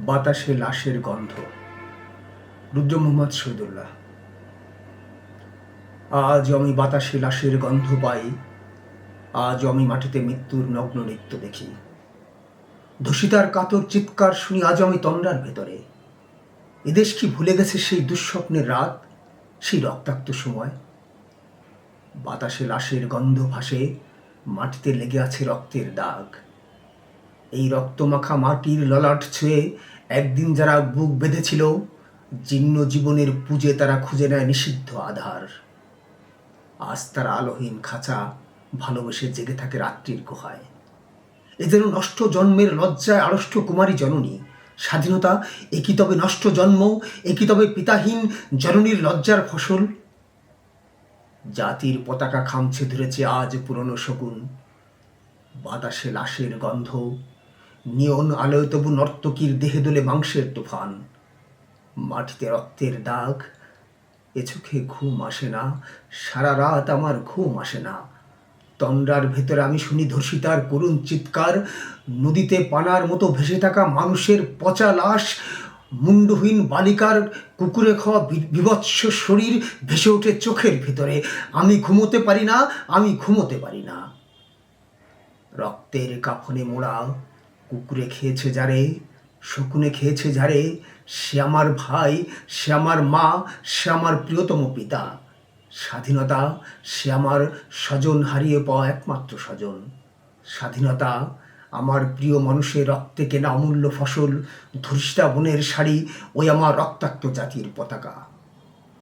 বাতাসে লাশের গন্ধ। রুদ্র মোহাম্মদ শহীদুল্লাহ। আজ আমি বাতাসে লাশের গন্ধ পাই। আজ আমি মাটিতে মৃত্যুর নগ্ন নৃত্য দেখি। ধূসিতার কাতর চিৎকার শুনি আজ আমি তন্দ্রার ভেতরে। এদেশ কি ভুলে গেছে সেই দুঃস্বপ্নের রাত, সেই রক্তাক্ত সময়? বাতাসে লাশের গন্ধ ভাসে, মাটিতে লেগে আছে রক্তের দাগ। এই রক্তমাখা মাটির ললাট ছুঁয়ে একদিন যারা বুক বেঁধেছিল, জীর্ণ জীবনের পুজে তারা খুঁজে নেয় নিষিদ্ধ আধার। আজ তারা আলোহীন খাঁচা ভালোবেসে জেগে থাকে রাত্রির গুহায়। এ যেন নষ্ট জন্মের লজ্জায় আড়ষ্ট কুমারী জননী। স্বাধীনতা, একই তবে নষ্ট জন্ম, একই তবে পিতাহীন জননীর লজ্জার ফসল। জাতির পতাকা খামছে ধরেছে আজ পুরনো শকুন বাতাসে লাশের গন্ধ নিয়ন আলোয় তবু নর্তকীর দেহে দোলে মাংসের তুফান। মাটিতে রক্তের দাগ, এ চোখে ঘুম আসে না, সারা রাত আমার ঘুম আসে না। তন্ডার ভেতরে আমি শুনি ধর্ষিতার করুণ চিৎকার, নদীতে পানার মতো ভেসে থাকা মানুষের পচা লাশ মুন্ডহীন বালিকার কুকুরে খাওয়া বিভৎস শরীর ভেসে ওঠে চোখের ভিতরে। আমি ঘুমোতে পারি না, আমি ঘুমোতে পারি না। রক্তের কাফনে মোড়া কুকুরে খেয়েছে যারে, শকুনে খেয়েছে যারে, সে আমার ভাই, সে আমার মা, সে আমার প্রিয়তম পিতা। স্বাধীনতা সে আমার স্বজন হারিয়ে পাওয়া একমাত্র স্বজন। স্বাধীনতা আমার প্রিয় মানুষের রক্তে কেনা অমূল্য ফসল ধর্ষিতা বনের শাড়ি, ওই আমার রক্তাক্ত জাতির পতাকা।